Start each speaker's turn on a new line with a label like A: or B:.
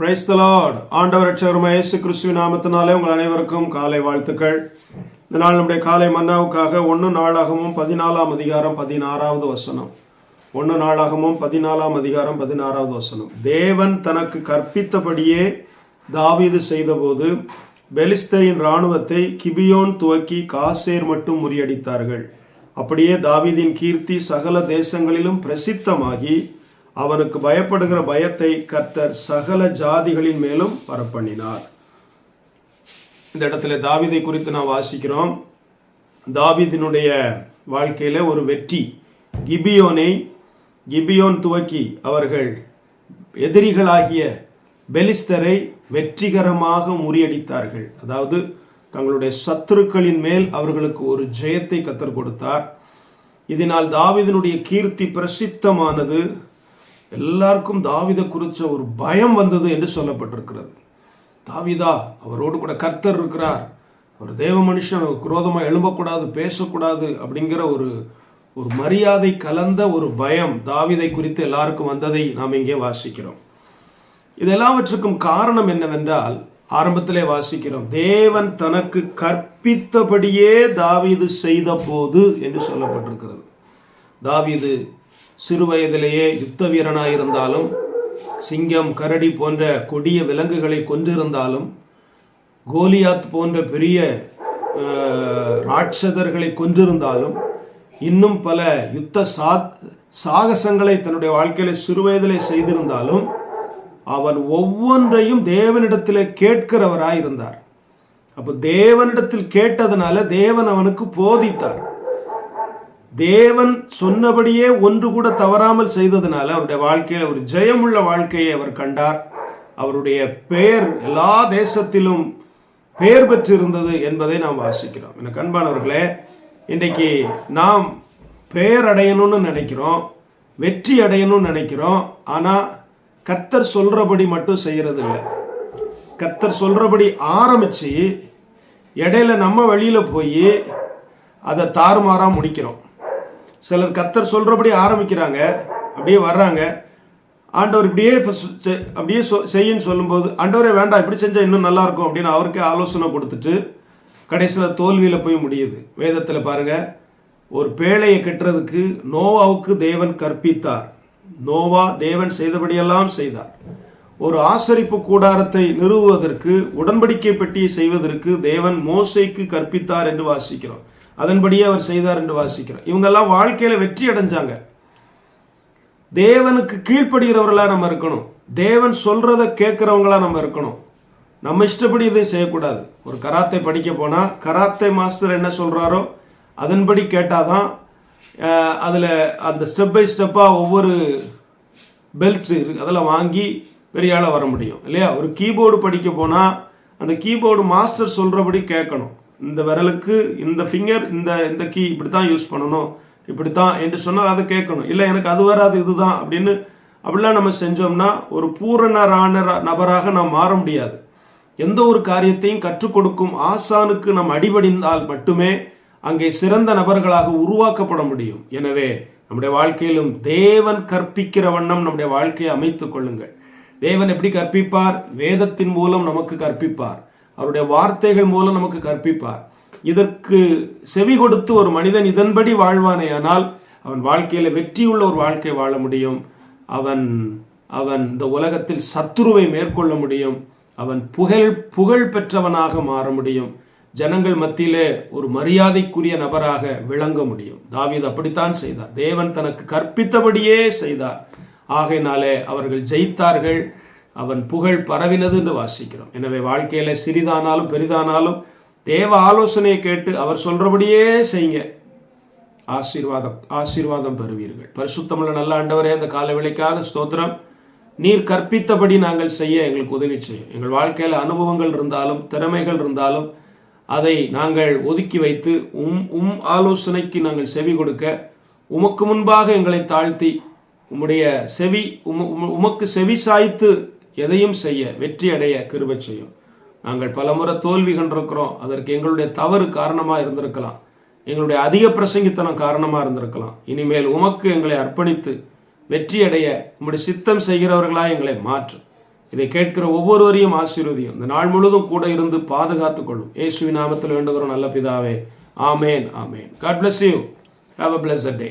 A: Praise the Lord ஆண்டவர் ரட்சகருமாய் இயேசு கிறிஸ்துவ நாமத்தினாலே உங்கள் அனைவருக்கும் காலை வாழ்த்துக்கள். இந்த நாள் நம்முடைய காலை மன்னாவுக்காக ஒன்று நாளாகவும் பதினாலாம் அதிகாரம் பதினாறாவது வசனம். ஒன்று நாளாகவும் பதினாலாம் அதிகாரம் பதினாறாவது வசனம். தேவன் தனக்கு கற்பித்தபடியே தாவீது செய்தபோது பெலிஸ்தரின் இராணுவத்தை கிபியோன் துவக்கி காசேர் மட்டும் முறியடித்தார்கள். அப்படியே தாவீதின் கீர்த்தி சகல தேசங்களிலும் பிரசித்தமாகி அவனுக்கு பயப்படுகிற பயத்தை கர்த்தர் சகல ஜாதிகளின் மேலும் பரப்பண்ணினார். இந்த இடத்துல தாவிதை குறித்து நாம் வாசிக்கிறோம். தாவிதினுடைய வாழ்க்கையில ஒரு வெற்றி. கிபியோனை கிபியோன் துவக்கி அவர்கள் எதிரிகளாகிய பெலிஸ்தரை வெற்றிகரமாக முறியடித்தார்கள். அதாவது தங்களுடைய சத்துருக்களின் மேல் அவர்களுக்கு ஒரு ஜெயத்தை கத்தர் கொடுத்தார். இதனால் தாவிதனுடைய கீர்த்தி பிரசித்தமானது. எல்லாருக்கும் தாவித குறித்த ஒரு பயம் வந்தது என்று சொல்லப்பட்டிருக்கிறது. தாவிதா அவரோடு கூட கர்த்தர் இருக்கிறார். அவர் தேவ மனுஷன் குரோதமாக எழும்பக்கூடாது பேசக்கூடாது அப்படிங்கிற ஒரு ஒரு மரியாதை கலந்த ஒரு பயம் தாவிதை குறித்து எல்லாருக்கும் வந்ததை நாம் இங்கே வாசிக்கிறோம். இது எல்லாவற்றுக்கும் காரணம் என்னவென்றால் ஆரம்பத்திலே வாசிக்கிறோம். தேவன் தனக்கு கற்பித்தபடியே தாவீது செய்த போது என்று சொல்லப்பட்டிருக்கிறது. தாவீது சிறு வயதிலேயே யுத்த வீரனாயிருந்தாலும் சிங்கம் கரடி போன்ற கொடிய விலங்குகளை கொன்றிருந்தாலும் கோலியாத் போன்ற பெரிய ராட்சதர்களை கொன்றிருந்தாலும் இன்னும் பல யுத்த சா சாகசங்களை தன்னுடைய வாழ்க்கையில சிறுவயதிலே செய்திருந்தாலும் அவன் ஒவ்வொன்றையும் தேவனிடத்தில் கேட்கிறவராய் இருந்தார் அப்போ தேவனிடத்தில் கேட்டதுனால தேவன் அவனுக்கு போதித்தார். தேவன் சொன்னபடியே ஒன்று கூட தவறாமல் செய்ததுனால அவருடைய வாழ்க்கையில் ஒரு ஜெயமுள்ள வாழ்க்கையை அவர் கண்டார். அவருடைய பெயர் எல்லா தேசத்திலும் பெயர் பெற்றிருந்தது என்பதை நாம் வாசிக்கிறோம். எனக்கு அன்பானவர்களே இன்றைக்கு நாம் பெயர் அடையணும்னு நினைக்கிறோம் வெற்றி அடையணும்னு நினைக்கிறோம் ஆனால் கர்த்தர் சொல்றபடி மட்டும் செய்கிறது இல்லை கர்த்தர் சொல்றபடி ஆரம்பித்து இடையில நம்ம வழியில் போய் அதை தாறுமாறாக முடிக்கிறோம். சிலர் கத்தர் சொல்கிறபடி ஆரம்பிக்கிறாங்க அப்படியே வர்றாங்க. ஆண்டவர் இப்படியே இப்போ அப்படியே சொ சொல்லும்போது ஆண்டவரே வேண்டாம் இப்படி செஞ்சால் இன்னும் நல்லாயிருக்கும் அப்படின்னு அவருக்கே ஆலோசனை கொடுத்துட்டு கடைசியில் தோல்வியில் போய் முடியுது. வேதத்தில் பாருங்கள் ஒரு பேழையை கட்டுறதுக்கு நோவாவுக்கு தேவன் கற்பித்தார். நோவா தேவன் செய்தபடியெல்லாம் செய்தார். ஒரு ஆசரிப்பு கூடாரத்தை நிறுவுவதற்கு உடன்படிக்கை பெட்டியை செய்வதற்கு தேவன் மோசைக்கு கற்பித்தார் என்று வாசிக்கிறோம். அதன்படியே அவர் செய்தார் என்று வாசிக்கிறோம். இவங்கெல்லாம் வாழ்க்கையில் வெற்றி அடைஞ்சாங்க. தேவனுக்கு கீழ்ப்படுகிறவர்களாக நம்ம இருக்கணும். தேவன் சொல்கிறத கேட்குறவங்களாக நம்ம இருக்கணும். நம்ம இஷ்டப்படி இதையும் செய்யக்கூடாது. ஒரு கராத்தை படிக்க போனால் கராத்தை மாஸ்டர் என்ன சொல்கிறாரோ அதன்படி கேட்டால் தான் அதில் அந்த ஸ்டெப் பை ஸ்டெப்பாக ஒவ்வொரு பெல்ட்ஸ் இருக்கு அதெல்லாம் வாங்கி பெரிய ஆளாக வர முடியும். இல்லையா? ஒரு கீபோர்டு படிக்க போனால் அந்த கீபோர்டு மாஸ்டர் சொல்கிறபடி கேட்கணும். இந்த விரலுக்கு இந்த ஃபிங்கர் இந்த இந்த கீ இப்படி தான் யூஸ் பண்ணணும். இப்படி தான் என்று சொன்னால் அதை கேட்கணும். இல்லை எனக்கு அது வராது இதுதான் அப்படின்னு அப்படிலாம் நம்ம செஞ்சோம்னா ஒரு பூரணரான நபராக நாம் மாற முடியாது. எந்த ஒரு காரியத்தையும் கற்றுக் கொடுக்கும் ஆசானுக்கு நாம் அடிபடிந்தால் மட்டுமே அங்கே சிறந்த நபர்களாக உருவாக்கப்பட முடியும். எனவே நம்முடைய வாழ்க்கையிலும் தேவன் கற்பிக்கிற வண்ணம் நம்முடைய வாழ்க்கையை அமைத்துக் கொள்ளுங்கள். தேவன் எப்படி கற்பிப்பார்? வேதத்தின் மூலம் நமக்கு கற்பிப்பார். அவருடைய வார்த்தைகள் மூலம் நமக்கு கற்பிப்பார். இதற்கு செவி கொடுத்து ஒரு மனிதன் இதன்படி வாழ்வானே ஆனால் அவன் வாழ்க்கையில் வெற்றியுள்ள ஒரு வாழ்க்கை வாழ முடியும். அவன் அவன் இந்த உலகத்தில் சத்துருவை மேற்கொள்ள முடியும். அவன் புகழ் புகழ் பெற்றவனாக மாற முடியும். ஜனங்கள் மத்தியிலே ஒரு மரியாதைக்குரிய நபராக விளங்க முடியும். தாவீது அப்படித்தான் செய்தார். தேவன் தனக்கு கற்பித்தபடியே செய்தார். ஆகையினாலே அவர்கள் ஜெயித்தார்கள். அவன் புகழ் பரவினது என்று வாசிக்கிறோம். எனவே வாழ்க்கையில் சிறிதானாலும் பெரிதானாலும் தேவ ஆலோசனையை கேட்டு அவர் சொல்கிறபடியே செய்யுங்க ஆசீர்வாதம் ஆசீர்வாதம் பெறுவீர்கள். பரிசுத்தமிழ் நல்ல ஆண்டவரே அந்த கால விலைக்காக ஸ்தோத்திரம். நீர் கற்பித்தபடி நாங்கள் செய்ய எங்களுக்கு உதவி செய்யும். எங்கள் வாழ்க்கையில் அனுபவங்கள் இருந்தாலும் திறமைகள் இருந்தாலும் அதை நாங்கள் ஒதுக்கி வைத்து உம் உம் ஆலோசனைக்கு நாங்கள் செவி கொடுக்க உமக்கு முன்பாக எங்களை தாழ்த்தி உம்முடைய செவி உம உமக்கு செவி சாய்த்து எதையும் செய்ய வெற்றி அடைய கிருபை செய்யும். நாங்கள் பலமுறை தோல்வி கண்டிருக்கிறோம். அதற்கு எங்களுடைய தவறு காரணமாக இருந்திருக்கலாம். எங்களுடைய அதிக பிரசங்கித்தனம் காரணமாக இருந்திருக்கலாம். இனிமேல் உமக்கு எங்களை அர்ப்பணித்து வெற்றி அடைய உங்களுடைய சித்தம் செய்கிறவர்களாக எங்களை மாற்றும் இதை கேட்கிற ஒவ்வொருவரையும் ஆசீர்வதியும். இந்த நாள் முழுதும் கூட இருந்து பாதுகாத்துக் கொள்ளும். இயேசுவின் நாமத்தில் வேண்டுகிறோம். நல்ல பிதாவே. ஆமேன் ஆமேன். God bless you have a blessed day